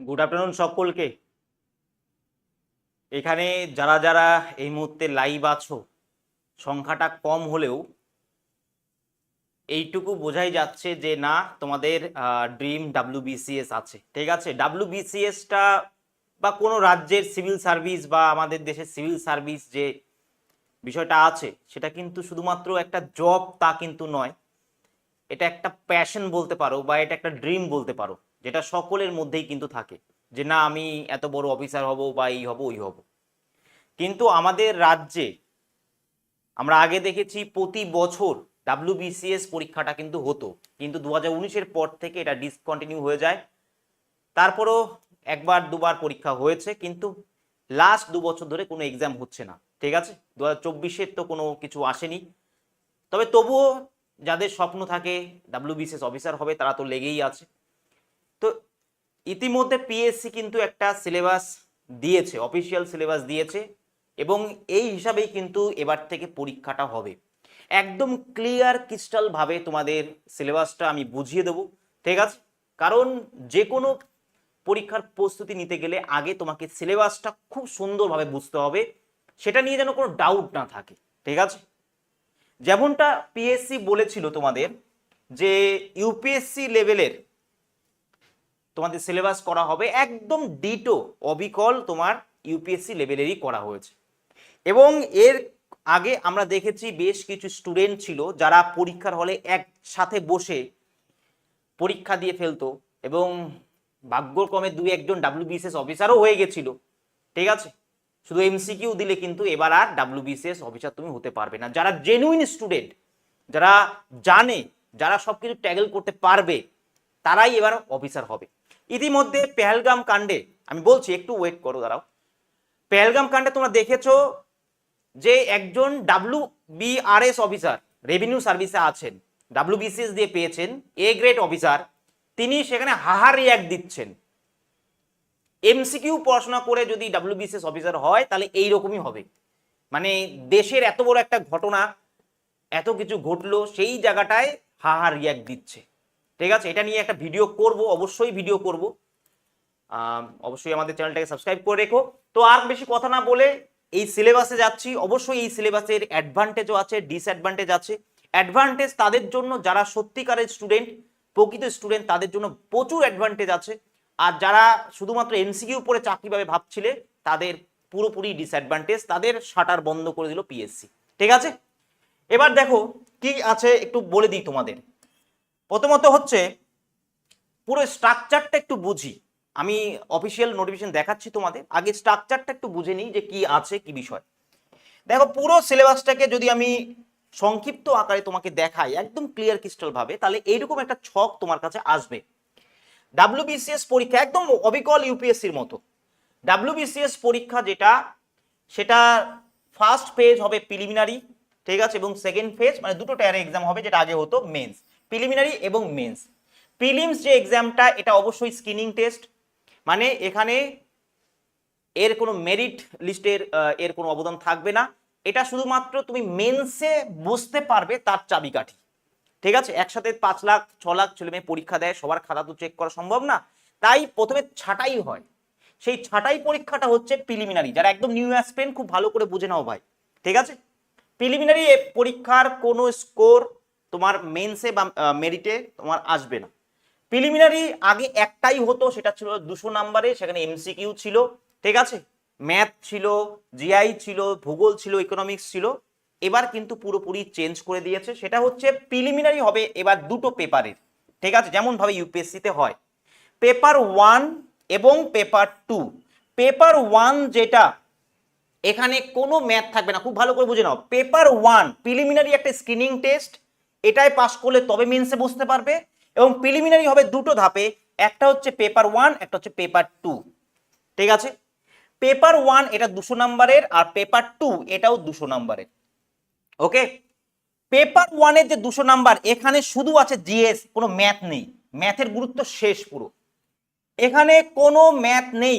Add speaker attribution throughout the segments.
Speaker 1: Good afternoon সকলকে। এখানে যারা যারা এই মুহূর্তে লাইভ আছো, সংখ্যাটা কম হলেও এইটুকু বোঝাই যাচ্ছে যে না, তোমাদের ড্রিম ডাব্লিউবিসিএস আছে। ঠিক আছে? ডাব্লিউবিসিএসটা বা কোনো রাজ্যের সিভিল সার্ভিস বা আমাদের দেশের সিভিল সার্ভিস যে বিষয়টা আছে, সেটা কিন্তু শুধুমাত্র একটা জব তা কিন্তু নয়। এটা একটা প্যাশন বলতে পারো বা এটা একটা ড্রিম বলতে পারো। যেটা সকলের মধ্যেই কিন্তু থাকে, যে না, আমি এত বড় অফিসার হব বা এই হব, ওই হব। কিন্তু আমাদের রাজ্যে আমরা আগে দেখেছি প্রতি বছর ডাব্লিউবিসিএস পরীক্ষাটা কিন্তু হতো। কিন্তু দু হাজার পর থেকে এটা ডিসকন্টিনিউ হয়ে যায়। তারপরও একবার, দুবার পরীক্ষা হয়েছে, কিন্তু লাস্ট দু বছর ধরে কোনো এক্সাম হচ্ছে না, ঠিক আছে? দু হাজার তো কোনো কিছু আসেনি। তবে তবুও যাদের স্বপ্ন থাকে ডাব্লিউবিসিএস অফিসার হবে, তারা তো লেগেই আছে। তো ইতিমধ্যে পিএসসি কিন্তু একটা সিলেবাস দিয়েছে অফিসিয়াল সিলেবাস দিয়েছে এবং এই হিসাবেই কিন্তু এবার থেকে পরীক্ষাটা হবে। একদম ক্লিয়ার ক্রিস্টাল ভাবে তোমাদের সিলেবাসটা আমি বুঝিয়ে দেবো, ঠিক আছে? কারণ যে কোনো পরীক্ষার প্রস্তুতি নিতে গেলে আগে তোমাকে সিলেবাসটা খুব সুন্দরভাবে বুঝতে হবে, সেটা নিয়ে যেন কোনো ডাউট না থাকে, ঠিক আছে? যেমনটা পিএসসি বলেছিল তোমাদের যে ইউপিএসসি লেভেলের তোমাদের সিলেবাস করা হবে একদম ডিটো অবিকল তোমার ইউপিএসসি লেভেলেরই করা হয়েছে। এবং এর আগে আমরা দেখেছি বেশ কিছু স্টুডেন্ট ছিল যারা পরীক্ষার হলে একসাথে বসে পরীক্ষা দিয়ে ফেলতো এবং ভাগ্যক্রমে দুই একজন ডাব্লিউবিসিএস অফিসারও হয়ে গেছিল। ঠিক আছে? শুধু এমসিকিউ দিলে কিন্তু এবার আর ডাব্লিউবিসিএস অফিসার তুমি হতে পারবে না। যারা জেনুইন স্টুডেন্ট যারা জানে, যারা সব কিছু ট্যাগল করতে পারবে, তারাই এবার অফিসার হবে। ইতিমধ্যে পেহেলগাম কাণ্ডে, আমি বলছি, একটু ওয়েট করো, দাঁড়াও। পেহেলগাম কাণ্ডে তোমরা দেখেছ যে একজন ডাব্লিউ বিআরএস অফিসার রেভিনিউ সার্ভিসে আছেন ডাব্লিউ বিসিএস দিয়ে পেয়েছেন এ গ্রেড অফিসার তিনি সেখানে হাহার রিয়াক্ট দিচ্ছেন। এমসিকিউ পড়াশোনা করে যদি ডাব্লিউবিসিএস অফিসার হয়, তাহলে এই রকমই হবে। মানে দেশের এত বড় একটা ঘটনা, এত কিছু ঘটলো, সেই জায়গাটায় হাহার রিয়াক্ট দিচ্ছে। ঠিক আছে? এটা নিয়ে একটা ভিডিও করব, অবশ্যই ভিডিও করব। অবশ্যই আমাদের চ্যানেলটাকে সাবস্ক্রাইব করে রেখো। তো আর বেশি কথা না বলে এই সিলেবাসে যাচ্ছি। অবশ্যই এই সিলেবাসের অ্যাডভান্টেজও আছে ডিসঅ্যাডভান্টেজ আছে। অ্যাডভান্টেজ তাদের জন্য, যারা সত্যিকারের স্টুডেন্ট প্রকৃত স্টুডেন্ট তাদের জন্য প্রচুর অ্যাডভান্টেজ আছে। আর যারা শুধুমাত্র এমসিকিউ পরে চাকরি পাবে ভাবছিলে, তাদের পুরোপুরি ডিসঅ্যাডভান্টেজ তাদের শাটার বন্ধ করে দিল পিএসসি ঠিক আছে? এবার দেখো, কি আছে একটু বলে দিই তোমাদের। প্রথমত হচ্ছে, পুরো স্ট্রাকচারটা একটু বুঝি। আমি অফিসিয়াল নোটিফিকেশন দেখাচ্ছি তোমাদের। আগে স্ট্রাকচারটা একটু বুঝে নিই যে কি আছে, কি বিষয়। দেখো, পুরো সিলেবাসটাকে যদি আমি সংক্ষিপ্ত আকারে তোমাকে দেখাই, একদম ক্লিয়ার ক্রিস্টাল ভাবে, তাহলে এইরকম একটা ছক তোমার কাছে আসবে। ডাব্লিউবিসিএস পরীক্ষা একদম অবিকল ইউপিএসসির মতো। ডাব্লিউবিসিএস পরীক্ষা যেটা, সেটা ফার্স্ট ফেজ হবে প্রিলিমিনারি ঠিক আছে? এবং সেকেন্ড ফেজ মানে দুটো টায়ারে এক্সাম হবে, যেটা আগে হতো মেন্স প্রিলিমিনারি এবং মেন্স প্রিলিমস যে এক্সামটা এটা অবশ্যই স্ক্রিনিং টেস্ট মানে এখানে এর কোনো মেরিট লিস্টের এর কোনো অবদান থাকবে না। এটা শুধুমাত্র তুমি মেন্সে বুঝতে পারবে তার চাবিকাঠি। ঠিক আছে? একসাথে পাঁচ লাখ, ছ লাখ ছেলে মেয়ে পরীক্ষা দেয়, সবার খাতা তো চেক করা সম্ভব না। তাই প্রথমে ছাঁটাই হয়। সেই ছাঁটাই পরীক্ষাটা হচ্ছে প্রিলিমিনারি যারা একদম নিউ অ্যাসপেন খুব ভালো করে বুঝে নাও ভাই। ঠিক আছে? প্রিলিমিনারি পরীক্ষার কোনো স্কোর তোমার মেন্সে বা মেরিটে তোমার আসবে না। প্রিলিমিনারি আগে একটাই হতো, সেটা ছিল দুশো নাম্বারে, সেখানে এমসিকিউ ছিল, ঠিক আছে? ম্যাথ ছিল জিআই ছিল, ভূগোল ছিল ইকোনমিক্স ছিল। এবার কিন্তু পুরোপুরি চেঞ্জ করে দিয়েছে। সেটা হচ্ছে প্রিলিমিনারি হবে এবার দুটো পেপারের ঠিক আছে? যেমন ভাবে ইউপিএসসিতে হয়। পেপার ওয়ান এবং পেপার টু পেপার ওয়ান যেটা, এখানে কোনো ম্যাথ থাকবে না। খুব ভালো করে বুঝে নাও। পেপার ওয়ান প্রিলিমিনারি একটা স্ক্রিনিং টেস্ট এটাই পাস করলে তবে মেন্সে বসতে পারবে এবং প্রিলিমিনারি হবে দুটো ধাপে। একটা হচ্ছে পেপার ওয়ান একটা হচ্ছে পেপার টু ঠিক আছে? পেপার ওয়ান এটা দুশো নাম্বারের আর পেপার টু এটাও দুশো নাম্বারের। ওকে পেপার ওয়ানের যে দুশো নাম্বার, এখানে শুধু আছে জিএস কোনো ম্যাথ নেই। ম্যাথের গুরুত্ব শেষ পুরো। এখানে কোনো ম্যাথ নেই।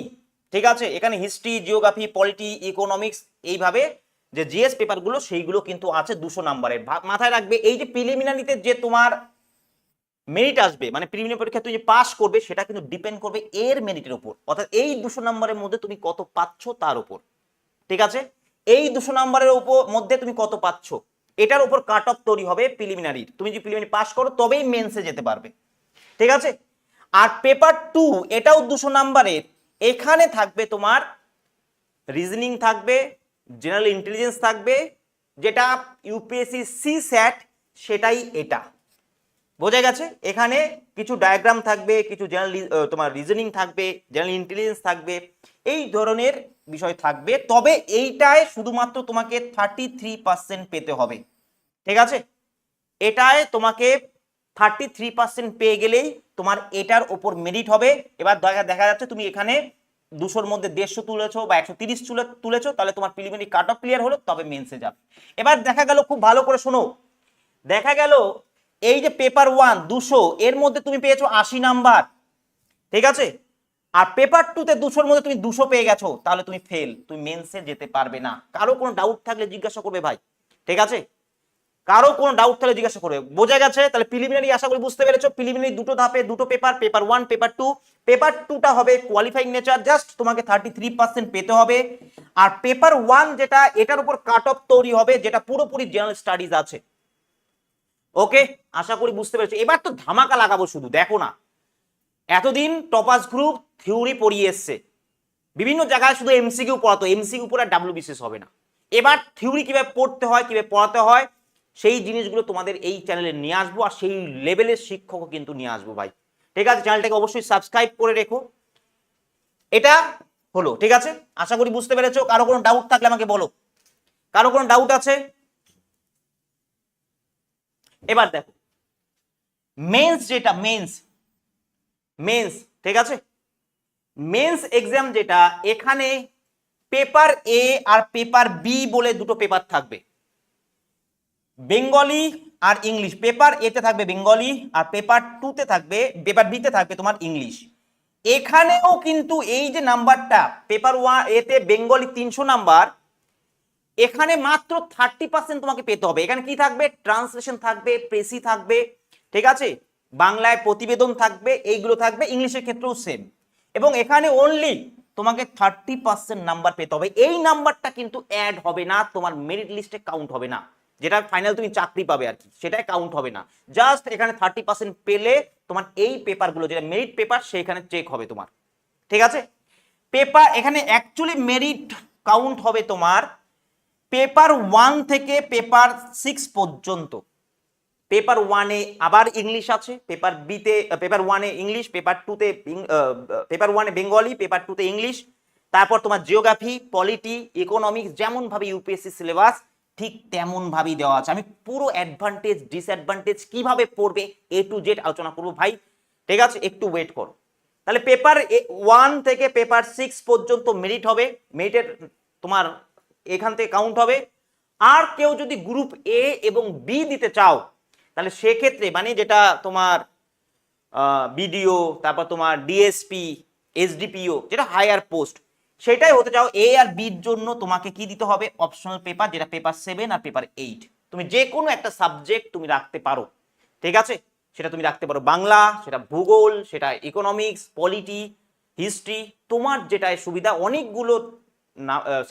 Speaker 1: ঠিক আছে? এখানে হিস্ট্রি জিওগ্রাফি পলিটি ইকোনমিক্স এইভাবে যে জিএস পেপারগুলো, সেইগুলো কিন্তু আছে দুশো নাম্বারের। মাথায় রাখবে, এই যে প্রিলিমিনারিতে যে তোমার মেরিট আসবে মানে প্রিলিমিনারি পরীক্ষা তুমি যে পাস করবে, সেটা কিন্তু ডিপেন্ড করবে এর মেরিটের উপর। অর্থাৎ এই দুশো নাম্বারের মধ্যে তুমি কত পাচ্ছ তার উপর। ঠিক আছে? এই দুশো নাম্বারের উপর মধ্যে তুমি কত পাচ্ছ? এটার উপর কাট অফ তৈরি হবে প্রিলিমিনারির তুমি যদি প্রিলিমিনারি পাস করো, তবেই মেন্সে যেতে পারবে। ঠিক আছে? আর পেপার টু এটাও দুশো নাম্বারের। এখানে থাকবে তোমার রিজনিং থাকবে জেনারেল ইন্টেলিজেন্স থাকবে, যেটা ইউপিএসসি সি স্যাট সেটাই এটা। বোঝা গেছে? এখানে কিছু ডায়াগ্রাম থাকবে, কিছু জেনারেল তোমার রিজনিং থাকবে জেনারেল ইন্টেলিজেন্স থাকবে, এই ধরনের বিষয় থাকবে। তবে এইটায় শুধুমাত্র তোমাকে থার্টি থ্রি পার্সেন্ট পেতে হবে। ঠিক আছে? এটায় তোমাকে থার্টি থ্রি পার্সেন্ট পেয়ে গেলেই তোমার এটার ওপর মেরিট হবে। এবার দেখা দেখা যাচ্ছে তুমি এখানে দুশোর মধ্যে দেড়শো তুলেছো বা একশো তিরিশ তুলে তুলেছো, তাহলে তোমার প্রিলিমিনারি কাট অফ ক্লিয়ার হলো, তবে মেন্সে যাবে। এবার দেখা গেল, খুব ভালো করে শোনো। দেখা গেল, এই যে পেপার ওয়ান দুশো, এর মধ্যে তুমি পেয়েছ আশি নাম্বার ঠিক আছে? আর পেপার টুতে দুশোর মধ্যে তুমি দুশো পেয়ে গেছো, তাহলে তুমি ফেল তুমি মেন্সে যেতে পারবে না। কারও কোনো ডাউট থাকলে জিজ্ঞাসা করবে ভাই। ঠিক আছে? কারও কোনো ডাউট তাহলে জিজ্ঞাসা করবে বোঝা গেছে? তাহলে প্রিলিমিনারি আশা করি বুঝতে পেরেছ। প্রিলিমিনারি দুটো ধাপে, দুটো paper paper one paper two paper টুটা হবে কোয়ালিফাইং নেচার জাস্ট তোমাকে থার্টি থ্রি পার্সেন্ট পেতে হবে। আর পেপার ওয়ান যেটা, এটার উপর কাট অফ তৈরি হবে, যেটা পুরোপুরি জেনারেল স্টাডিজ আছে। ওকে আশা করি বুঝতে পেরেছ। এবার তো ধামাকা লাগাবো শুধু, দেখো না। এতদিন টপাস গ্রুপ থিওরি পড়িয়ে এসছে। বিভিন্ন জায়গায় শুধু এমসিকিউ পড়াতো এমসিকিউ পড়ে ডাব্লিউ বিশেষ হবে না। এবার থিওরি কীভাবে পড়তে হয়, কীভাবে পড়াতে হয় সেই জিনিসগুলো তোমাদের এই চ্যানেলে নিয়ে আসব আর সেই লেভেলের শিক্ষকও কিন্তু নিয়ে আসব ভাই। ঠিক আছে? চ্যানেলটাকে অবশ্যই সাবস্ক্রাইব করে রেখো। এটা হলো, ঠিক আছে? আশা করি বুঝতে পেরেছ। কারও কোনো ডাউট থাকলে আমাকে বলো। কারও কোনো ডাউট আছে? এবার দেখো। মেন্স যেটা মেন্স মেন্স ঠিক আছে? মেন্স এক্সাম যেটা, এখানে পেপার এ আর পেপার বি বলে দুটো পেপার থাকবে। বেঙ্গলি আর ইংলিশ। পেপার এতে থাকবে বেঙ্গলি আর পেপার টুতে থাকবে, পেপার বিতে থাকবে তোমার ইংলিশ। এখানেও কিন্তু এই যে নাম্বারটা, পেপার ওয়ান এতে বেঙ্গলি তিনশো নাম্বার, এখানে মাত্র থার্টি পার্সেন্ট তোমাকে পেতে হবে। এখানে কি থাকবে? ট্রান্সলেশন থাকবে প্রেসি থাকবে, ঠিক আছে? বাংলায় প্রতিবেদন থাকবে, এইগুলো থাকবে, ইংলিশের ক্ষেত্রেও সেম এবং এখানে অনলি তোমাকে থার্টি পার্সেন্ট নাম্বার পেতে হবে। এই নাম্বারটা কিন্তু অ্যাড হবে না, তোমার মেরিট লিস্টে কাউন্ট হবে না। যেটা ফাইনাল তুমি চাকরি পাবে আর কি, সেটাই কাউন্ট হবে না। জাস্ট এখানে থার্টি পার্সেন্ট পেলে তোমার এই পেপারগুলো যেটা মেরিট পেপার সেখানে চেক হবে তোমার। ঠিক আছে? পেপার এখানে অ্যাকচুয়ালি মেরিট কাউন্ট হবে তোমার পেপার ওয়ান থেকে পেপার সিক্স পর্যন্ত। পেপার ওয়ানে আবার ইংলিশ আছে পেপার বিতে পেপার ওয়ানে ইংলিশ পেপার টুতে পেপার ওয়ানে বেঙ্গলি পেপার টুতে ইংলিশ তারপর তোমার জিওগ্রাফি পলিটি ইকোনমিক্স যেমন ভাবে ইউপিএসসি সিলেবাস ঠিক তেমন ভাবেই দেওয়া আছে। আমি পুরো অ্যাডভান্টেজ ডিসঅ্যাডভান্টেজ কীভাবে পড়বে এ টু জেড আলোচনা করব ভাই। ঠিক আছে? একটু ওয়েট করো। তাহলে পেপার ওয়ান থেকে পেপার সিক্স পর্যন্ত মেরিট হবে। মেরিটের তোমার এখান থেকে কাউন্ট হবে। আর কেউ যদি গ্রুপ এ এবং বি দিতে চাও, তাহলে সেক্ষেত্রে মানে যেটা তোমার বিডিও তারপর তোমার ডিএসপি এসডিপিও যেটা হায়ার পোস্ট সেটাই হতে চাও এ আর বির জন্য তোমাকে কি দিতে হবে? অপশনাল পেপার যেটা পেপার সেভেন আর পেপার এইট তুমি যে কোনো একটা সাবজেক্ট তুমি রাখতে পারো। ঠিক আছে? সেটা তুমি রাখতে পারো। বাংলা, সেটা ভূগোল, সেটা ইকোনমিক্স পলিটি হিস্ট্রি তোমার যেটায় সুবিধা, অনেকগুলো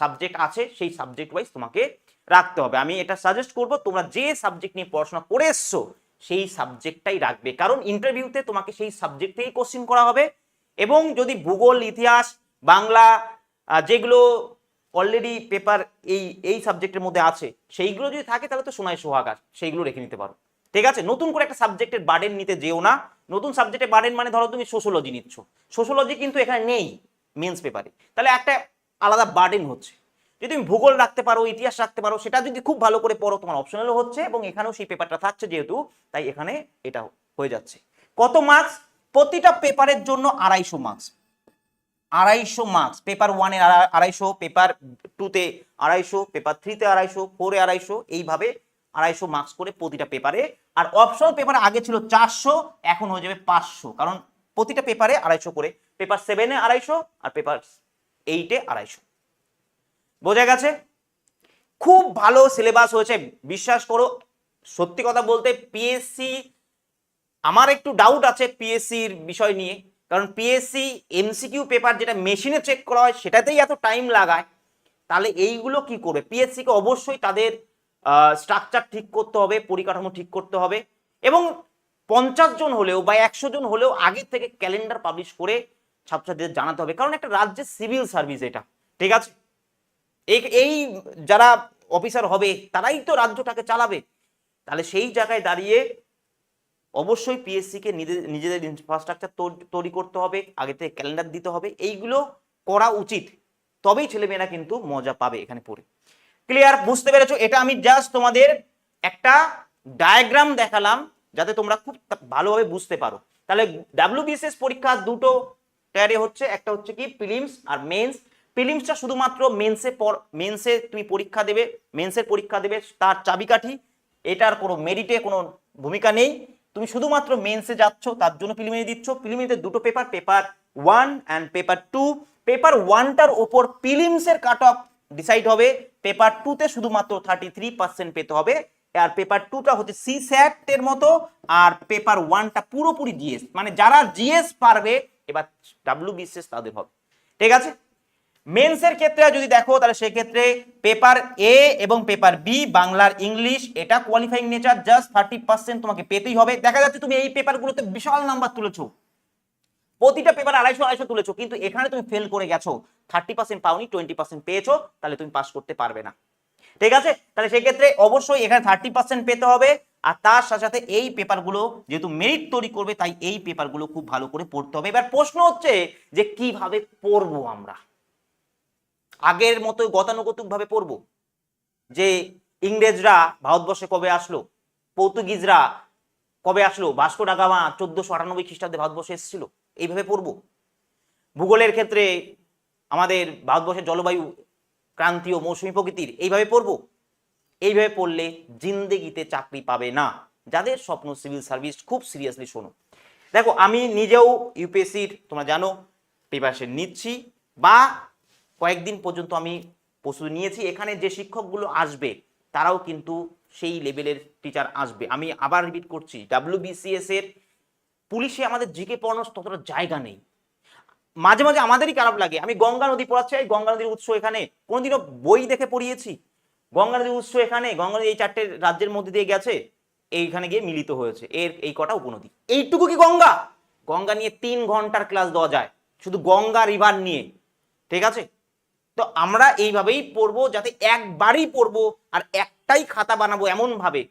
Speaker 1: সাবজেক্ট আছে, সেই সাবজেক্ট ওয়াইজ তোমাকে রাখতে হবে। আমি এটা সাজেস্ট করব, তোমরা যে সাবজেক্ট নিয়ে পড়াশোনা করে এসছো, সেই সাবজেক্টটাই রাখবে। কারণ ইন্টারভিউতে তোমাকে সেই সাবজেক্ট থেকেই কোশ্চিন করা হবে। এবং যদি ভূগোল, ইতিহাস, বাংলা যেগুলো অলরেডি পেপার এই এই সাবজেক্টের মধ্যে আছে, সেইগুলো যদি থাকে তাহলে তো সোনায় সোহাগার সেইগুলো রেখে নিতে পারো। ঠিক আছে? নতুন করে একটা সাবজেক্টের বার্ডেন নিতে যেও না। নতুন সাবজেক্টের বার্ডেন মানে ধরো তুমি সোশ্যোলজি নিচ্ছ। সোশ্যোলজি কিন্তু এখানে নেই মেন্স পেপারে তাহলে একটা আলাদা বার্ডেন হচ্ছে। যদি তুমি ভূগোল রাখতে পারো, ইতিহাস রাখতে পারো, সেটা যদি খুব ভালো করে পড়ো, তোমার অপশনালও হচ্ছে এবং এখানেও সেই পেপারটা থাকছে যেহেতু, তাই এখানে এটা হয়ে যাচ্ছে। কত মার্কস প্রতিটা পেপারের জন্য আড়াইশো মার্কস আড়াইশো মার্কস পেপার ওয়ানে আড়াইশো পেপার টুতে আড়াইশো পেপার থ্রিতে আড়াইশো ফোরে আড়াইশো, এইভাবে আড়াইশো মার্কস করে প্রতিটা পেপারে আর অপশনাল পেপারে আগে ছিল চারশো, এখন হয়ে যাবে পাঁচশো। কারণ প্রতিটা পেপারে আড়াইশো করে। পেপার সেভেনে আড়াইশো আর পেপার এইটে আড়াইশো। বোঝা গেছে? খুব ভালো সিলেবাস হয়েছে। বিশ্বাস করো, সত্যি কথা বলতে পিএসসি আমার একটু ডাউট আছে পিএসসির বিষয় নিয়ে। কারণ পিএসসি এমসিকিউ পেপার যেটা মেশিনে চেক করা হয়, সেটাতেই এত টাইম লাগায়। তাহলে এইগুলো কি করবে পিএসসি কে অবশ্যই তাদের স্ট্রাকচার ঠিক করতে হবে, পরিকাঠামো ঠিক করতে হবে এবং পঞ্চাশ জন হলেও বা একশো জন হলেও আগে থেকে ক্যালেন্ডার পাবলিশ করে ছাত্রছাত্রীদের জানাতে হবে। কারণ একটা রাজ্যের সিভিল সার্ভিস এটা, ঠিক আছে? এই যারা অফিসার হবে, তারাই তো রাজ্যটাকে চালাবে। তাহলে সেই জায়গায় দাঁড়িয়ে অবশ্যই পিএসসি কে নিজেদের ইনফ্রাস্ট্রাকচার তৈরি করতে হবে, আগে থেকে ক্যালেন্ডার দিতে হবে, এইগুলো করা উচিত। তবেই ছেলেমেয়েরা কিন্তু মজা পাবে এখানে পড়ে। ক্লিয়ার বুঝতে পেরেছ? এটা আমি জাস্ট তোমাদের একটা ডায়াগ্রাম দেখালাম, যাতে তোমরা খুব ভালোভাবে বুঝতে পারো। তাহলে ডাব্লিউবিসিএস পরীক্ষা দুটো টায়ারে হচ্ছে, একটা হচ্ছে কি প্রিলিমস আর মেন্স প্রিলিমসটা শুধুমাত্র মেন্সে মেন্সে তুমি পরীক্ষা দেবে মেন্সের পরীক্ষা দেবে, তার চাবিকাঠি, এটার কোনো মেরিটে কোনো ভূমিকা নেই। তুমি শুধুমাত্র মেন্সে যাচ্ছ, তার জন্য প্রিলিমিনারি দিচ্ছ। প্রিলিমিনারিতে দুটো paper paper one and paper two paper ওয়ানটার ওপর প্রিলিমসের কাট অফ ডিসাইড হবে। পেপার টুতে শুধুমাত্র থার্টি থ্রি পার্সেন্ট পেতে হবে। আর পেপার টুটা হচ্ছে সি এর মতো। আর পেপার ওয়ানটা পুরোপুরি জিএস মানে যারা জিএস পারবে, এবার ডাব্লিউ বিসিএস তাদের হবে। ঠিক আছে? মেন্সের ক্ষেত্রে যদি দেখো, তাহলে সেক্ষেত্রে পেপার এ এবং পেপার বি বাংলার ইংলিশ এটা qualifying nature just thirty percent তোমাকে পেতেই হবে। দেখা যাচ্ছে তুমি এই পেপারগুলোতে বিশাল নাম্বার তুলেছো। প্রতিটা পেপার আড়াইশো আড়াইশো তুলেছো, কিন্তু এখানে তুমি ফেল করে গেছো। থার্টি পার্সেন্ট পাওনি টোয়েন্টি পার্সেন্ট পেয়েছ, তাহলে তুমি পাস করতে পারবে না। ঠিক আছে? তাহলে সেক্ষেত্রে অবশ্যই এখানে থার্টি পার্সেন্ট পেতে হবে, আর তার সাথে সাথে এই পেপারগুলো যেহেতু মেরিট তৈরি করবে, তাই এই পেপারগুলো খুব ভালো করে পড়তে হবে। এবার প্রশ্ন হচ্ছে যে কীভাবে পড়ব আমরা? আগের মতো গতানুগতিক ভাবে পড়ব? যে ইংরেজরা ভারতবর্ষে কবে আসলো? পর্তুগিজরা কবে আসলো? ভাস্কো ডা গামা চোদ্দশো আটানব্বই খ্রিস্টাব্দে ভারতবর্ষে এসেছিল? এইভাবে পড়ব। ভূগোলের ক্ষেত্রে আমাদের ভারতবর্ষের জলবায়ু, ক্রান্তীয় মৌসুমী প্রকৃতির এইভাবে পড়ব। এইভাবে পড়লে জিন্দেগিতে চাকরি পাবে না। যাদের স্বপ্ন সিভিল সার্ভিস, খুব সিরিয়াসলি শোনো। দেখো, আমি নিজেও ইউপিএসসির, তোমরা জানো প্রিপারেশন নিচ্ছি, বা কয়েকদিন পর্যন্ত আমি প্রস্তুতি নিয়েছি। এখানে যে শিক্ষকগুলো আসবে, তারাও কিন্তু সেই লেভেলের টিচার আসবে। আমি আবার রিপিট করছি ডাব্লিউবিসিএস এর পুলিশে আমাদের জিকে পড়ানোর ততটা জায়গা নেই। মাঝে মাঝে আমাদেরই খারাপ লাগে। আমি গঙ্গা নদী পড়াচ্ছি, এই গঙ্গা নদীর উৎস এখানে কোনোদিনও বই দেখে পড়িয়েছি। গঙ্গা নদীর উৎস এখানে, গঙ্গা নদী এই চারটে রাজ্যের মধ্যে দিয়ে গেছে, এইখানে গিয়ে মিলিত হয়েছে। এর এই কটা উপনদী। এইটুকু কি গঙ্গা? গঙ্গা নিয়ে তিন ঘণ্টার ক্লাস দেওয়া যায়। শুধু গঙ্গা রিভার নিয়ে। ঠিক আছে? তো আমরা এইভাবেই পড়ব, যাতে একবারই পড়ব আর একটাই খাতা বানাবো এমন ভাবে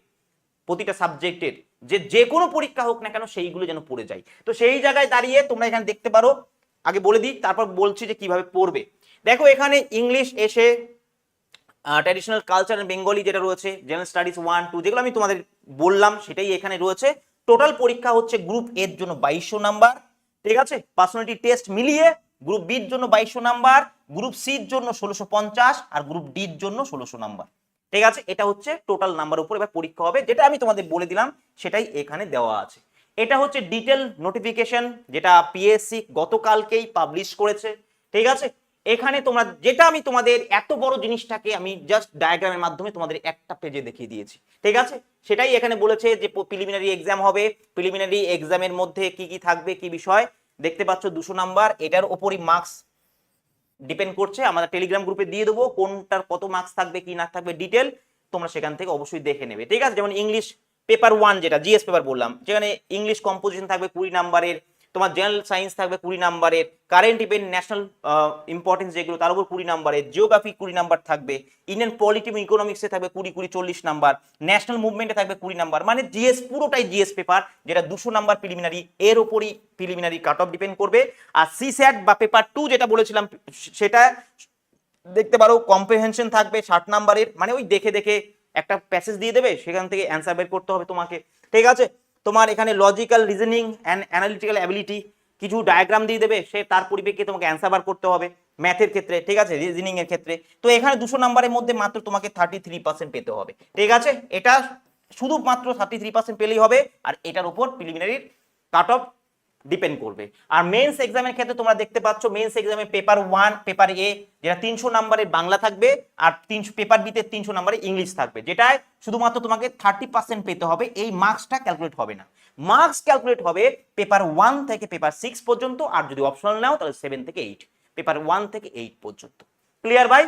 Speaker 1: প্রতিটা সাবজেক্টের, যে যে কোনো পরীক্ষা হোক না কেন সেইগুলো যেন পড়ে যায়। তো সেই জায়গায় দাঁড়িয়ে তোমরা এখানে দেখতে পারো। আগে বলে দিই, তারপর বলছি যে কীভাবে পড়বে। দেখো এখানে ইংলিশ এসে ট্র্যাডিশনাল কালচার বেঙ্গলি যেটা রয়েছে জেনারেল স্টাডিজ ওয়ান টু যেগুলো আমি তোমাদের বললাম, সেটাই এখানে রয়েছে। টোটাল পরীক্ষা হচ্ছে গ্রুপ এর জন্য বাইশশো নাম্বার ঠিক আছে? পার্সোনালিটি টেস্ট মিলিয়ে গ্রুপ বির জন্য বাইশশো নাম্বার গ্রুপ সির জন্য ষোলোশো আর গ্রুপ ডির জন্য ষোলোশো নাম্বার। ঠিক আছে? এটা হচ্ছে টোটাল নাম্বার উপর এবার পরীক্ষা হবে। যেটা আমি তোমাদের বলে দিলাম, সেটাই এখানে দেওয়া আছে। এটা হচ্ছে ডিটেল নোটিফিকেশন যেটা পিএসসি গতকালকেই পাবলিশ করেছে। ঠিক আছে? এখানে তোমরা, যেটা আমি তোমাদের এত বড় জিনিসটাকে আমি জাস্ট ডায়াগ্রামের মাধ্যমে তোমাদের একটা পেজে দেখিয়ে দিয়েছি। ঠিক আছে? সেটাই এখানে বলেছে যে প্রিলিমিনারি এক্সাম হবে। প্রিলিমিনারি এক্সামের মধ্যে কি কি থাকবে, কি বিষয়? দেখতে পাচ্ছ দুশো নাম্বার, এটার ওপরই মার্কস ডিপেন্ড করছে আমাদের টেলিগ্রাম গ্রুপে দিয়ে দেবো কোনটার কত মার্কস থাকবে, কি না থাকবে ডিটেল তোমরা সেখান থেকে অবশ্যই দেখে নেবে, ঠিক আছে? যেমন ইংলিশ পেপার ওয়ান যেটা জিএস পেপার বললাম, যেখানে ইংলিশ কম্পোজিশন থাকবে কুড়ি নাম্বারের তোমার জেনারেল সায়েন্স থাকবে কুড়ি নাম্বারের কারেন্ট ইভেন্ট ন্যাশনাল ইম্পর্টেন্স যেগুলো, তার উপর কুড়ি নাম্বারের জিওগ্রাফি কুড়ি নাম্বার থাকবে ইন্ডিয়ান পলিটি ইকোনমিক্সে থাকবে কুড়ি কুড়ি, চল্লিশ নাম্বার ন্যাশনাল মুভমেন্টে থাকবে কুড়ি নাম্বার মানে জিএস পুরোটাই জিএস পেপার যেটা দুশো নাম্বার প্রিলিমিনারি এর ওপরই প্রিলিমিনারি কাট অফ ডিপেন্ড করবে, আর সি স্যাট বা পেপার টু যেটা বলেছিলাম, সেটা দেখতে পারো কম্প্রিহেনশন থাকবে ষাট নাম্বারের মানে ওই দেখে দেখে একটা প্যাসেজ দিয়ে দেবে, সেখান থেকে অ্যান্সার বের করতে হবে তোমাকে, ঠিক আছে? তোমার এখানে logical reasoning and analytical ability কিছু ডায়াগ্রাম দিয়ে দেবে, সে তার পরিপ্রেক্ষিতে তোমাকে অ্যান্সার বার করতে হবে ম্যাথের ক্ষেত্রে, ঠিক আছে? রিজনিংয়ের ক্ষেত্রে। তো এখানে দুশো নম্বরের মধ্যে মাত্র তোমাকে থার্টি থ্রি পার্সেন্ট পেতে হবে। ঠিক আছে? এটা শুধুমাত্র থার্টি থ্রি পার্সেন্ট পেলেই হবে, আর এটার উপর প্রিলিমিনারির কাট অফ ডিপেন্ড করবে। আর মেন্স এক্সামের ক্ষেত্রে তোমরা দেখতে পাচ্ছ মেন্স এক্সামে পেপার ওয়ান পেপার এ যেটা তিনশো নাম্বারের বাংলা থাকবে, আর তিনশো পেপার বিতে তিনশো নাম্বারে ইংলিশ থাকবে, যেটায় শুধুমাত্র তোমাকে থার্টি পার্সেন্ট পেতে হবে, এই মার্কসটা ক্যালকুলেট হবে না। মার্কস ক্যালকুলেট হবে পেপার ওয়ান থেকে পেপার সিক্স পর্যন্ত, আর যদি অপশনাল নাও, তাহলে সেভেন থেকে এইট পেপার ওয়ান থেকে এইট পর্যন্ত। ক্লিয়ার ভাই?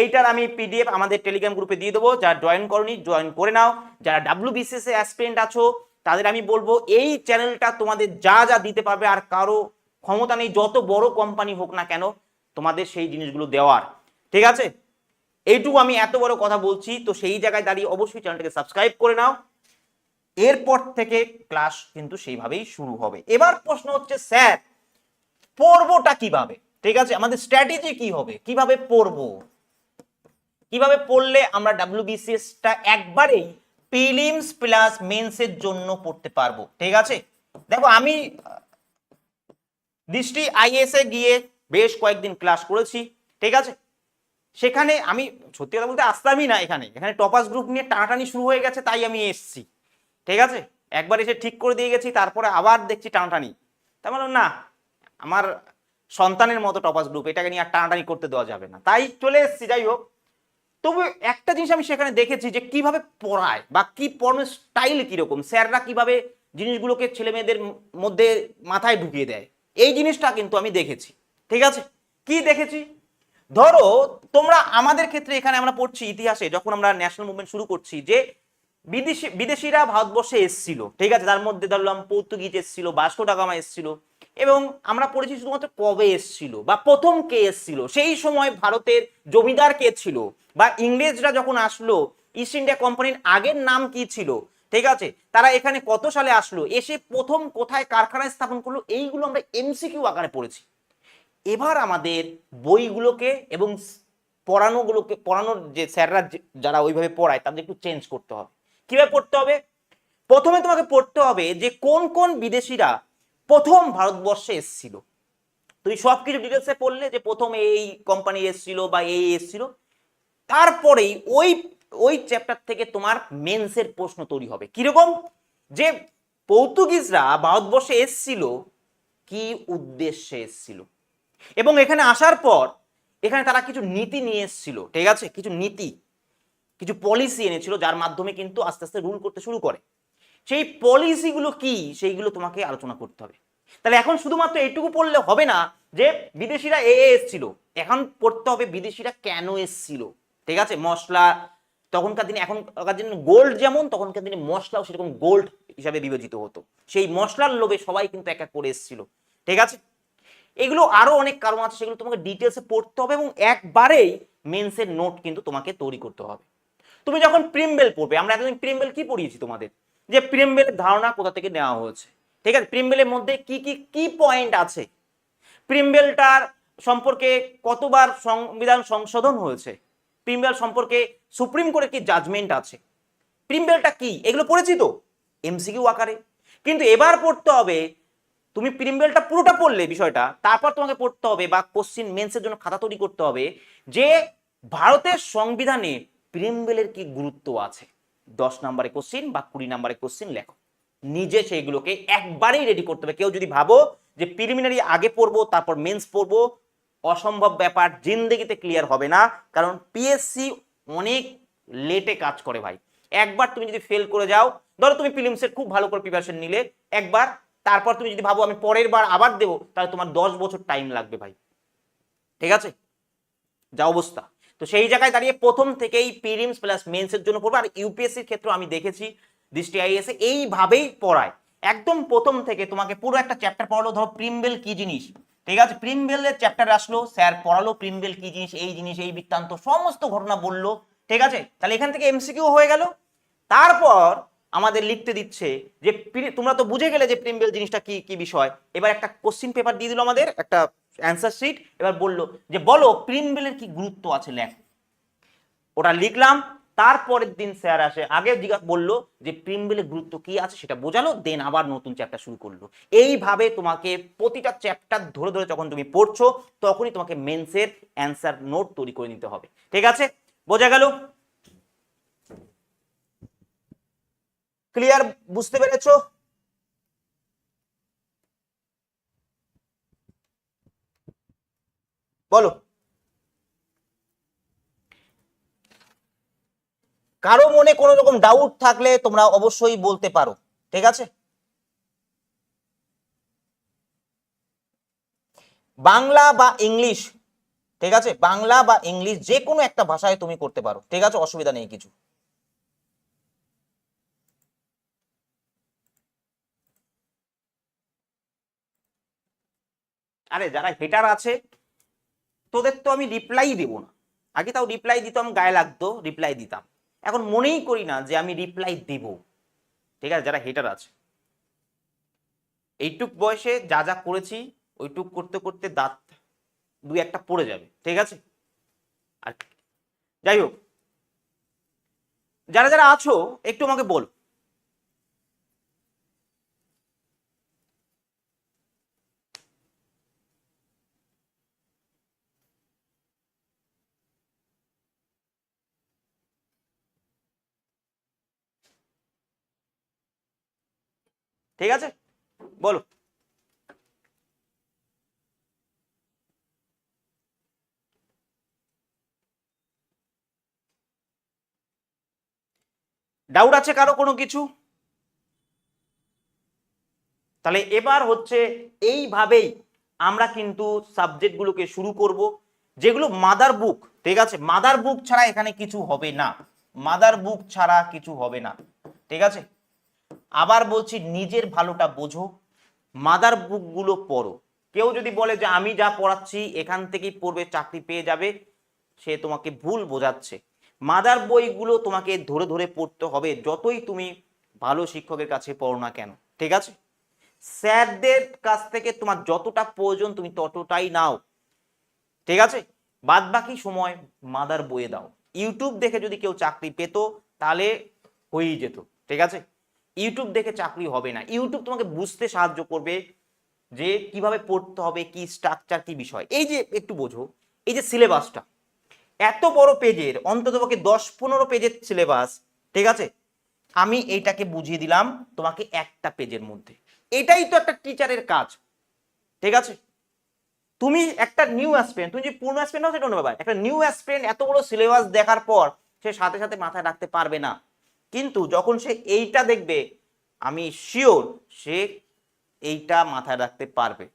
Speaker 1: এইটার আমি পিডিএফ আমাদের টেলিগ্রাম গ্রুপে দিয়ে দেবো, যারা জয়েন করনি জয়েন করে নাও। যারা ডাব্লিউ বিসিএস এ অ্যাসপিরেন্ট আছো তাদের আমি বলব, এই চ্যানেলটা তোমাদের যা যা দিতে পারবে আর কারও ক্ষমতা নেই, যত বড় কোম্পানি হোক না কেন, তোমাদের সেই জিনিসগুলো দেওয়ার। ঠিক আছে? এইটুকু আমি এত বড় কথা বলছি, তো সেই জায়গায় দাঁড়িয়ে অবশ্যই চ্যানেলটাকে সাবস্ক্রাইব করে নাও। এরপর থেকে ক্লাস কিন্তু সেইভাবেই শুরু হবে। এবার প্রশ্ন হচ্ছে, স্যার, পড়বোটা কীভাবে? ঠিক আছে? আমাদের স্ট্র্যাটেজি কি হবে? কীভাবে পড়ব? কীভাবে পড়লে আমরা ডাব্লিউবিসিএস টা একবারেই প্রিলিমস প্লাস মেন্সের জন্য পড়তে পারব, ঠিক আছে? দেখো আমি, দৃষ্টি আইএস এ গিয়ে বেশ কয়েকদিন ক্লাস করেছি, ঠিক আছে? সেখানে আমি, সত্যি কথা বলতে আসতামই না এখানে। এখানে টপাস গ্রুপ নিয়ে টানাটানি শুরু হয়ে গেছে, তাই আমি এসছি, ঠিক আছে? একবার এসে ঠিক করে দিয়ে গেছি, তারপরে আবার দেখছি টানাটানি। তার মানে না, আমার সন্তানের মতো টপাস গ্রুপ এটাকে নিয়ে আর টানাটানি করতে দেওয়া যাবে না। তাই চলে এসছি, যাই হোক। তবু একটা জিনিস আমি সেখানে দেখেছি যে কীভাবে পড়ায় বা কি পড়ানোর স্টাইল কীরকম, স্যাররা কীভাবে জিনিসগুলোকে ছেলে মেয়েদের মধ্যে মাথায় ঢুকিয়ে দেয়, এই জিনিসটা কিন্তু আমি দেখেছি, ঠিক আছে? কি দেখেছি? ধরো তোমরা আমাদের ক্ষেত্রে এখানে আমরা পড়ছি ইতিহাসে, যখন আমরা ন্যাশনাল মুভমেন্ট শুরু করছি যে বিদেশি, বিদেশিরা ভারতবর্ষে এসছিল, ঠিক আছে? তার মধ্যে ধরলাম পর্তুগিজ এসছিল, বাস্কো ডাগামা এসছিল এবং আমরা পড়েছি শুধুমাত্র কবে এসছিল বা প্রথম কে এসছিল? সেই সময় ভারতের জমিদার কে ছিল? বা ইংরেজরা যখন আসলো ইস্ট ইন্ডিয়া কোম্পানির আগের নাম কি ছিল? ঠিক আছে? তারা এখানে কত সালে আসলো? এসে প্রথম কোথায় কারখানায় স্থাপন করল? এইগুলো আমরা এমসিকিউ আকারে পড়েছি। এবার আমাদের বইগুলোকে এবং পড়ানোগুলোকে, পড়ানোর যে স্যাররা যারা ওইভাবে পড়ায়, তাদের একটু চেঞ্জ করতে হবে। কীভাবে পড়তে হবে? প্রথমে তোমাকে পড়তে হবে যে কোন কোন বিদেশিরা প্রথম ভারতবর্ষে এসেছিল। তুমি সব কিছু ডিটেলসে পড়লে যে প্রথম এই কোম্পানি এসেছিল বা এই এসেছিল। তারপরেই ওই ওই চ্যাপ্টার থেকে তোমার মেন্সের প্রশ্ন তৈরি হবে। কীরকম? যে পর্তুগিজরা ভারতবর্ষে এসেছিল, কি উদ্দেশ্যে এসেছিল? এবং এখানে আসার পর এখানে তারা কিছু নীতি নিয়ে এসেছিল, ঠিক আছে? কিছু নীতি, কিছু পলিসি এনেছিল, যার মাধ্যমে কিন্তু আস্তে আস্তে রুল করতে শুরু করে। সেই পলিসিগুলো কি, সেইগুলো তোমাকে আলোচনা করতে হবে। তাহলে এখন শুধুমাত্র এইটুকু পড়লে হবে না যে বিদেশিরা এ এসছিল। এখন পড়তে হবে বিদেশিরা কেন এসছিল। ঠিক আছে? মশলা, তখনকার দিনে, এখনকার দিনে গোল্ড যেমন, তখনকার দিনে মশলাও সেরকম গোল্ড হিসাবে বিবেচিত হতো। সেই মশলার লোভে সবাই কিন্তু এক এক করে এসছিল। ঠিক আছে? এগুলো আরও অনেক কারণ আছে, সেগুলো তোমাকে ডিটেলসে পড়তে হবে এবং একবারেই মেন্সের নোট কিন্তু তোমাকে তৈরি করতে হবে। তুমি যখন প্রিমবেল পড়বে, আমরা এতদিন প্রিমবেল কি পড়িয়েছি তোমাদের? যে প্রিমবেলের ধারণা কোথা থেকে নেওয়া হয়েছে? ঠিক আছে প্রিমবেলের মধ্যে কি কি কি পয়েন্ট আছে? প্রিমবেলটার সম্পর্কে কতবার সংবিধান সংশোধন হয়েছে? প্রিমবেল সম্পর্কে সুপ্রিম কোর্টের কি জাজমেন্ট আছে? প্রিমবেলটা কি? এগুলো পড়েছি তো এমসিকিউ আকারে। কিন্তু এবার পড়তে হবে, তুমি প্রিমবেলটা পুরোটা পড়লে বিষয়টা, তারপর তোমাকে পড়তে হবে বা কোশ্চিন মেন্সের জন্য খাতা তৈরি করতে হবে যে ভারতের সংবিধানে প্রিমবেলের কি গুরুত্ব আছে। দশ নম্বরে কোশ্চিন বা কুড়ি নম্বরে কোশ্চিন লেখো। নিজে সেইগুলোকে একবারেই রেডি করতে হবে। কেউ যদি ভাবো যে প্রিলিমিনারি আগে পড়ব, তারপর মেন্স পড়ব, অসম্ভব ব্যাপার, জিন্দেগিতে ক্লিয়ার হবে না। কারণ পিএসসি অনেক লেটে কাজ করে ভাই। একবার তুমি যদি ফেল করে যাও, ধরো তুমি প্রিলিমসের খুব ভালো করে প্রিপারেশন নিলে, একবার, তারপর তুমি যদি ভাবো আমি পরের বার আবার দেবো, তাহলে তোমার দশ বছর টাইম লাগবে ভাই। ঠিক আছে? যা অবস্থা। তো সেই জায়গায় দাঁড়িয়ে প্রথম থেকেই প্রিমস প্লাস মেন্সের জন্য পড়ব। আর ইউপিএসসির ক্ষেত্রে আমি দেখেছি দৃষ্টি আইএসএ এইভাবেই পড়ায়। একদম প্রথম থেকে তোমাকে পুরো একটা চ্যাপ্টার পড়ালো, ধরো প্রিমবেল কি জিনিস? ঠিক আছে? প্রিমবেলের চ্যাপ্টার আসলো, স্যার পড়ালো প্রিমবেল কি জিনিস, এই জিনিস, এই বৃত্তান্ত, সমস্ত ঘটনা বলল। ঠিক আছে? তাহলে এখান থেকে এমসিকিউ হয়ে গেল। তারপর আমাদের লিখতে দিচ্ছে যে তোমরা তো বুঝে গেলে যে প্রিমবেল জিনিসটা কি কি বিষয়। এবার একটা কোশ্চিন পেপার দিয়ে দিল আমাদের, একটা অ্যান্সার শিট এবার বলল যে, বলো, প্রিমবেলের কি গুরুত্ব আছে লেখ। ওটা লিখলাম, তারপরের দিন স্যার আসে, আগে জিজ্ঞাসা বলল যে, প্রিমবেলের গুরুত্ব কি আছে সেটা বোঝালো, দেন আবার নতুন চ্যাপ্টার শুরু করল। এইভাবে তোমাকে প্রতিটা চ্যাপ্টার ধরে ধরে যখন তুমি পড়ছো, তখনই তোমাকে মেন্সের অ্যান্সার নোট তৈরি করে নিতে হবে। ঠিক আছে? বোঝা গেল? ক্লিয়ার বুঝতে পেরেছ? বলো। কারও মনে কোন রকম ডাউট থাকলে তোমরা অবশ্যই বলতে পারো, ঠিক আছে? বাংলা বা ইংলিশ, ঠিক আছে? বাংলা বা ইংলিশ যে কোনো একটা ভাষায় তুমি করতে পারো, ঠিক আছে? অসুবিধা নেই কিছু। আরে যারা হেটার আছে, তোদের তো আমি রিপ্লাই দেব না। আগে তাও রিপ্লাই দিতাম, গায়ে লাগতো রিপ্লাই দিতাম। এখন মনেই করি না যে আমি রিপ্লাই দেব। ঠিক আছে, যারা হেটার আছে। এইটুক বয়সে যা যা করেছি, ওইটুক করতে করতে দাঁত দুই একটা পড়ে যাবে, ঠিক আছে? আর যাই হোক, যারা যারা আছো, একটু আমাকে বল। ঠিক আছে? বলো। ডাউট আছে কারও কোনো কিছু? তাহলে এবার হচ্ছে এইভাবেই আমরা কিন্তু সাবজেক্টগুলোকে শুরু করব, যেগুলো মাদার বুক ঠিক আছে? মাদার বুক ছাড়া এখানে কিছু হবে না। মাদার বুক ছাড়া কিছু হবে না। ঠিক আছে? আবার বলছি নিজের ভালোটা বোঝো মাদার বুকগুলো পড়ো। কেউ যদি বলে যে আমি যা পড়াচ্ছি, এখান থেকেই পড়বে, চাকরি পেয়ে যাবে, সে তোমাকে ভুল বোঝাচ্ছে। মাদার বইগুলো তোমাকে ধরে ধরে পড়তে হবে, যতই তুমি ভালো শিক্ষকের কাছে পড়ো না কেন, ঠিক আছে? স্যারদের কাছ থেকে তোমার যতটা প্রয়োজন, তুমি ততটাই নাও, ঠিক আছে? বাদ বাকি সময় মাদার বইয়ে দাও। ইউটিউব দেখে যদি কেউ চাকরি পেত, তাহলে হয়েই যেত, ঠিক আছে? ইউটিউব দেখে চাকরি হবে না। ইউটিউব তোমাকে বুঝতে সাহায্য করবে যে কীভাবে পড়তে হবে, কি স্ট্রাকচার কি বিষয়। এই যে একটু বোঝো, এই যে সিলেবাসটা এত বড় পেজের অন্ততপক্ষে দশ পনেরো পেজের সিলেবাস ঠিক আছে? আমি এইটাকে বুঝিয়ে দিলাম তোমাকে একটা পেজের মধ্যে। এটাই তো একটা টিচারের কাজ, ঠিক আছে? তুমি একটা নিউ অ্যাসপিরেন্ট তুমি যে পুরনো অ্যাসপিরেন্ট হও সেটা অন্য ব্যাপার একটা নিউ অ্যাসপিরেন্ট এত বড় সিলেবাস দেখার পর সে সাথে সাথে মাথায় রাখতে পারবে না। কিন্তু যখন সে এইটা দেখবে, আমি শিওর সে এইটা মাথায় রাখতে পারবে।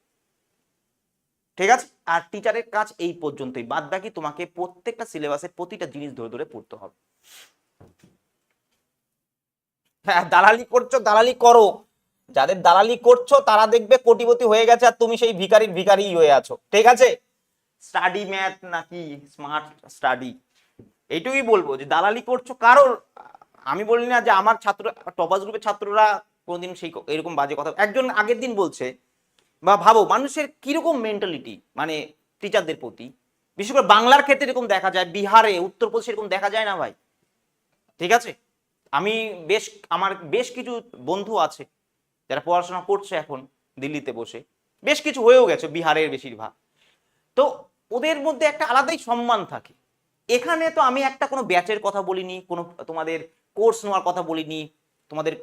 Speaker 1: ঠিক আছে? আর টিচারের কাজ এই পর্যন্তই। বাদ বাকি তোমাকে প্রত্যেকটা সিলেবাসের প্রতিটা জিনিস ধরে ধরে পড়তে হবে। হ্যাঁ দালালি করছ, দালালি করো। যাদের দালালি করছ, তারা দেখবে কোটিপতি হয়ে গেছে আর তুমি সেই ভিকারির ভিকারি হয়ে আছো। ঠিক আছে? স্টাডি ম্যাথ নাকি স্মার্ট স্টাডি এইটুকুই বলব যে, দালালি করছ কারোর আমি বলি না যে আমার ছাত্র, টপাস গ্রুপের ছাত্ররা কোনোদিন সেই এরকম বাজে কথা, একজন আগের দিন বলছে, বা ভাবো, মানুষের কীরকম মেন্টালিটি মানে টিচারদের প্রতি? বিশেষ করে বাংলার ক্ষেত্রে এরকম দেখা যায়, বিহারে, উত্তরপ্রদেশে এরকম দেখা যায় না ভাই? ঠিক আছে? আমি বেশ, আমার বেশ কিছু বন্ধু আছে, যারা পড়াশোনা করছে এখন দিল্লিতে বসে। বেশ কিছু হয়েও গেছে বিহারের বেশিরভাগ। তো ওদের মধ্যে একটা আলাদাই সম্মান থাকে। এখানে তো আমি একটা কোনো ব্যাচের কথা বলিনি, কোনো তোমাদের কোর্স নেওয়ার কথা বলিনি, তোমাদের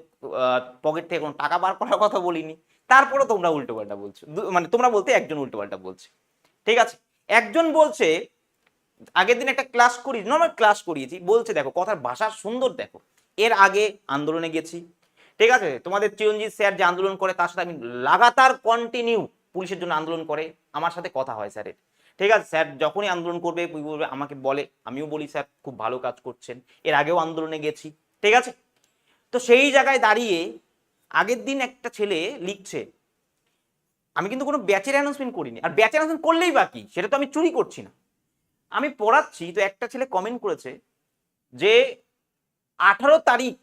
Speaker 1: পকেট থেকে কোনো টাকা বার করার কথা বলিনি, তারপরে তোমরা উল্টো পাল্টা বলছো মানে তোমরা বলতে একজন উল্টো পাল্টা বলছে। ঠিক আছে? একজন বলছে, আগের দিন একটা ক্লাস করি নর্মাল ক্লাস করিয়েছি, বলছে দেখো, কথার ভাষা সুন্দর দেখো। এর আগে আন্দোলনে গেছি। ঠিক আছে? তোমাদের চিরঞ্জিত স্যার যে আন্দোলন করে, তার সাথে আমি লাগাতার কন্টিনিউ পুলিশের জন্য আন্দোলন করে, আমার সাথে কথা হয় স্যারের ঠিক আছে? স্যার যখনই আন্দোলন করবে আমাকে বলে, আমিও বলি স্যার খুব ভালো কাজ করছেন। এর আগেও আন্দোলনে গেছি। ঠিক আছে? তো সেই জায়গায় দাঁড়িয়ে আগের দিন একটা ছেলে লিখছে, আমি কিন্তু কোনো ব্যাচের অ্যানাউন্সমেন্ট করিনি। আর ব্যাচের অ্যানাউন্সমেন্ট করলেই বাকি সেটা তো আমি চুরি করছি না। আমি পড়াচ্ছি, তো একটা ছেলে কমেন্ট করেছে যে, আঠারো তারিখ,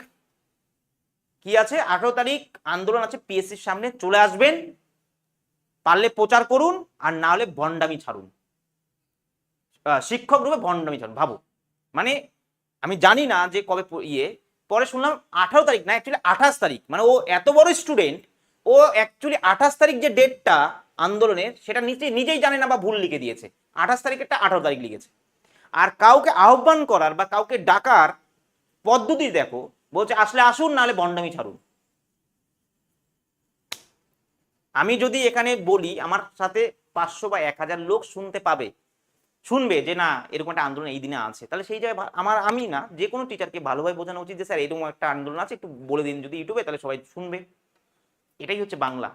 Speaker 1: কি আছে? আঠারো তারিখ আন্দোলন আছে পিএসসির সামনে চলে আসবেন, পারলে প্রচার করুন, আর না হলে ভণ্ডামি ছাড়ুন। শিক্ষক রূপে ভণ্ডামি ছাড়ুন, ভাবো। মানে আমি জানি না যে কবে ইয়ে পরে শুনলাম আঠারো তারিখ, না অ্যাকচুয়ালি আঠাশ তারিখ। মানে ও এত বড় স্টুডেন্ট ও অ্যাকচুয়ালি আঠাশ তারিখ যে ডেটটা আন্দোলনের, সেটা নিজে, নিজেই জানে না বা ভুল লিখে দিয়েছে। আঠাশ তারিখেরটা আঠারো তারিখ লিখেছে। আর কাউকে আহ্বান করার বা কাউকে ডাকার পদ্ধতি দেখো, বলছে আসলে আসুন, নাহলে বন্ডামি ছাড়ুন। আমি যদি এখানে বলি, আমার সাথে পাঁচশো বা এক হাজার লোক শুনতে পাবে শুনবে যে না, এরকম একটা আন্দোলন এই দিনে আছে। তাহলে সেই জায়গায় আমার, আমি না, যে কোনো টিচারকে ভালোভাবে বোঝানো উচিত যে, স্যার, এরকম একটা আন্দোলন আছে, একটু বলে দিন যদি ইউটিউবে, তাহলে সবাই শুনবে। এটাই হচ্ছে বাংলা।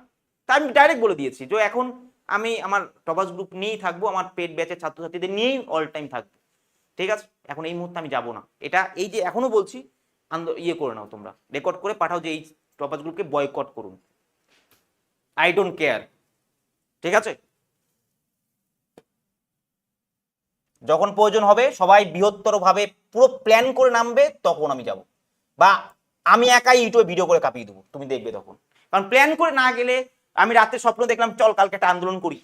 Speaker 1: তা আমি ডাইরেক্ট বলে দিয়েছি যে, এখন আমি আমার টপাস গ্রুপ নিয়েই থাকব, আমার পেট ব্যাচের ছাত্রছাত্রীদের নিয়েই অল টাইম থাকব। ঠিক আছে? এখন এই মুহূর্তে আমি যাব না। এটা, এই যে এখনও বলছি ইয়ে করে নাও তোমরা। রেকর্ড করে পাঠাও যে, এই টপাস গ্রুপকে বয়কট করুন। আই ডোন্ট কেয়ার ঠিক আছে? যখন প্রয়োজন হবে, সবাই বৃহত্তরভাবে পুরো প্ল্যান করে নামবে, তখন আমি যাব। বা আমি একাই ইউটিউবে ভিডিও করে কাঁপিয়ে দেবো, তুমি দেখবে তখন। কারণ প্ল্যান করে না গেলে আমি রাতে স্বপ্ন দেখলাম, চল কালকে একটা আন্দোলন করি।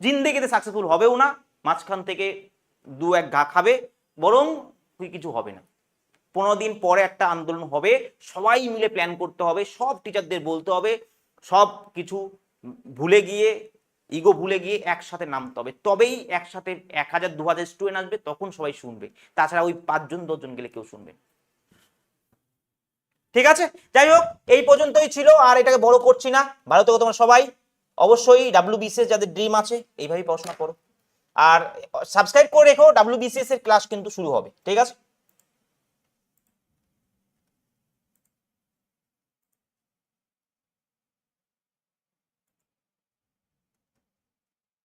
Speaker 1: জিন্দেগিতে সাকসেসফুল হবেও না, মাঝখান থেকে দু এক ঘা খাবে, বরং কিছু হবে না। পনেরো দিন পরে একটা আন্দোলন হবে, সবাই মিলে প্ল্যান করতে হবে, সব টিচারদের বলতে হবে, সব কিছু ভুলে গিয়ে ইগো ভুলে গিয়ে একসাথে নামতে হবে। তবেই একসাথে এক হাজার, দু হাজার স্টুডেন্ট আসবে, তখন সবাই শুনবে। তাছাড়া ওই পাঁচজন, দশজন গেলে কেউ শুনবে ঠিক আছে? যাই হোক, এই পর্যন্তই ছিল। আর এটাকে বড় করছি না। ভালো থেকো তোমরা সবাই। অবশ্যই ডাব্লিউ বিসিএস যাদের ড্রিম আছে, এইভাবেই পড়াশোনা করো। আর সাবস্ক্রাইব করে রেখো। ডাব্লিউ বিসিএস এর ক্লাস কিন্তু শুরু হবে। ঠিক আছে?